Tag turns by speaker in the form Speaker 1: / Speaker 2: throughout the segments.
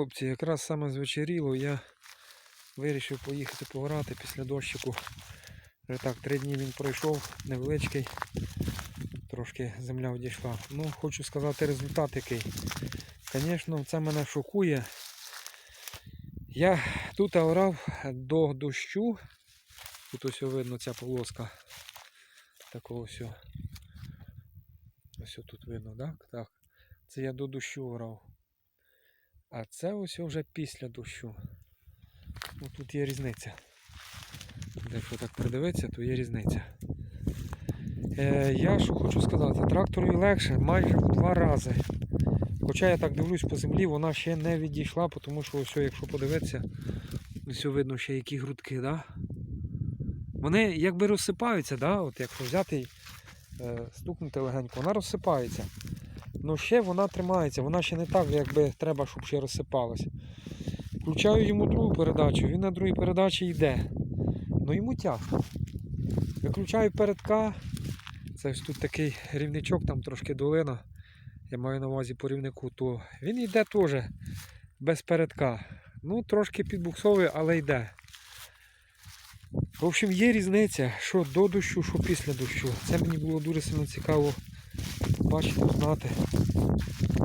Speaker 1: Хлопці, якраз саме звечеріло, я вирішив поїхати пограти після дощику. Вже так, три дні він пройшов, невеличкий. Трошки земля одійшла. Ну, хочу сказати результат який. Звісно, це мене шокує. Я тут орав до дощу. Тут ось видно ця полоска. Такого всього. Ось тут видно, так? Так. Це я до дощу орав. А це ось вже після дощу. Тут є різниця. Якщо так придивитися, то є різниця. Е, я що хочу сказати, тракторою легше майже в два рази. Хоча я так дивлюсь по землі, вона ще не відійшла, тому що ось, якщо подивитися, ось видно ще які грудки, да? Вони якби розсипаються, да? От якщо взяти і е, стукнути легенько, вона розсипається. Ну ще вона тримається, вона ще не так, якби треба, щоб ще розсипалася. Включаю йому другу передачу, він на другій передачі йде. Ну йому тяжко. Виключаю передка. Це ось тут такий рівничок, там трошки долина. Я маю на увазі по рівнику, то він йде теж без передка. Ну, трошки підбуксовує, але йде. В общем, є різниця, що до дощу, що після дощу. Це мені було дуже сильно цікаво бачити, знати.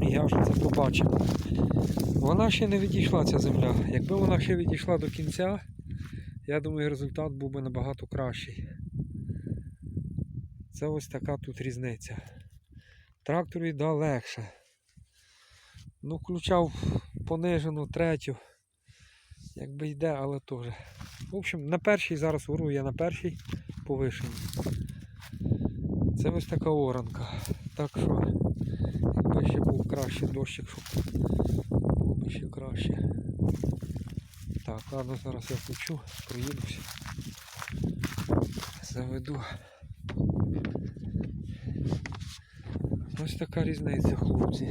Speaker 1: І я вже це побачив. Вона ще не відійшла ця земля. Якби вона ще відійшла до кінця, я думаю, результат був би набагато кращий. Це ось така тут різниця. Трактору йде легше. Ну, включав понижену третю. Якби йде, але теж. В общем, на першій зараз ворую я на першій повишеній. Це ось така оранка. Так що, якби ще був краще дощик, щоб було б ще краще. Так, ладно, зараз я включу, проїдуся. Заведу. Ось така різниця, хлопці.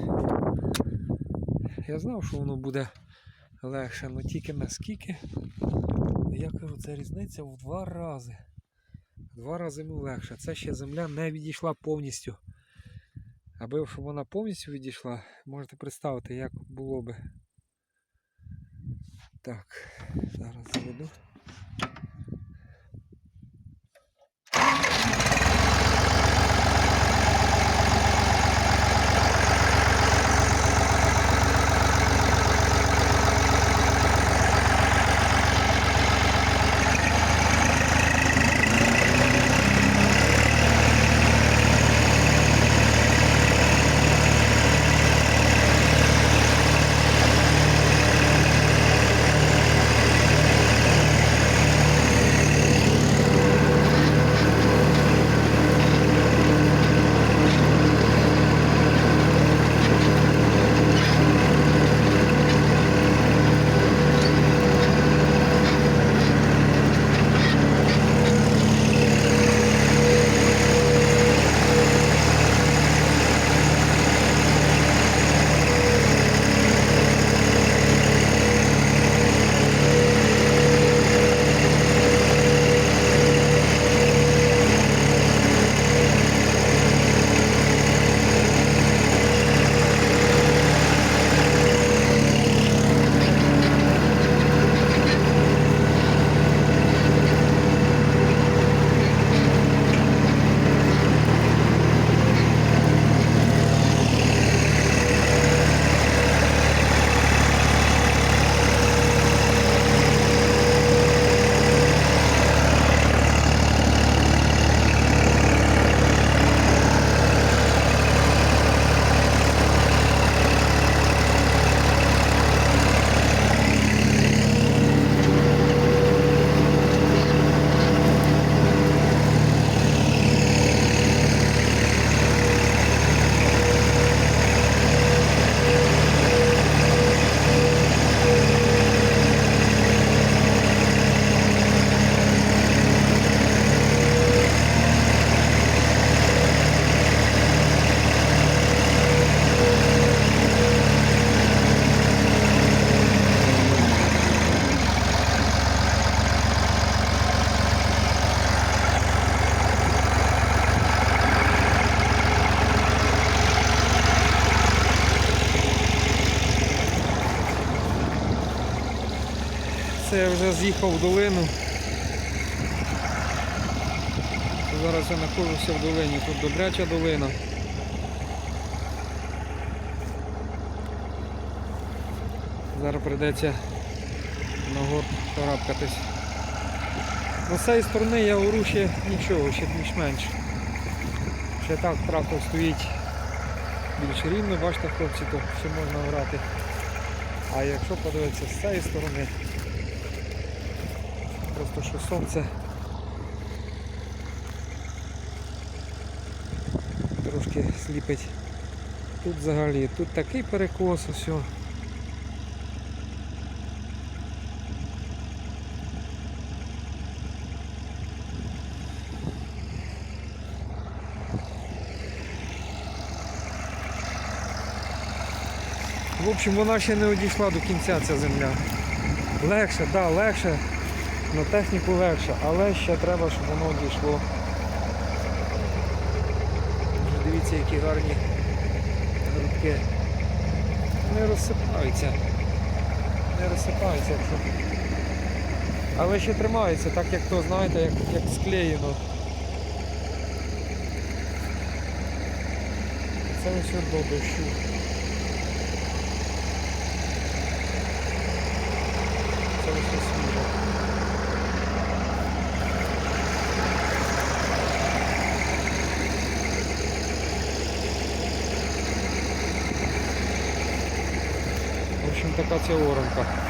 Speaker 1: Я знав, що воно буде легше, але тільки наскільки. Я кажу, це різниця в два рази. В два рази легше. Це ще земля не відійшла повністю. Аби щоб вона повністю відійшла, можете представити, як було би. Так, зараз заведу. Це я вже з'їхав в долину. Зараз я знаходжуся в долині. Тут добряча долина. Зараз прийдеться на гор карабкатись. З цієї сторони я ору ще нічого, ще більш-менш. Ще так трактор стоїть більш рівно, бачите хлопці, то ще можна грати. А якщо подивитися з цієї сторони, просто що сонце трошки сліпить. Тут взагалі, тут такий перекос, все. В общем, вона ще не одійшла до кінця ця земля. Легше, так, да, легше, на техніку легше, але ще треба, щоб воно дійшло. Дивіться, які гарні грудки. Не розсипаються. Не розсипаються. Але ще тримаються, так як то, знаєте, як, як склеєно. Це ось до дощу. Це лише свіже. В общем, така ця оранка.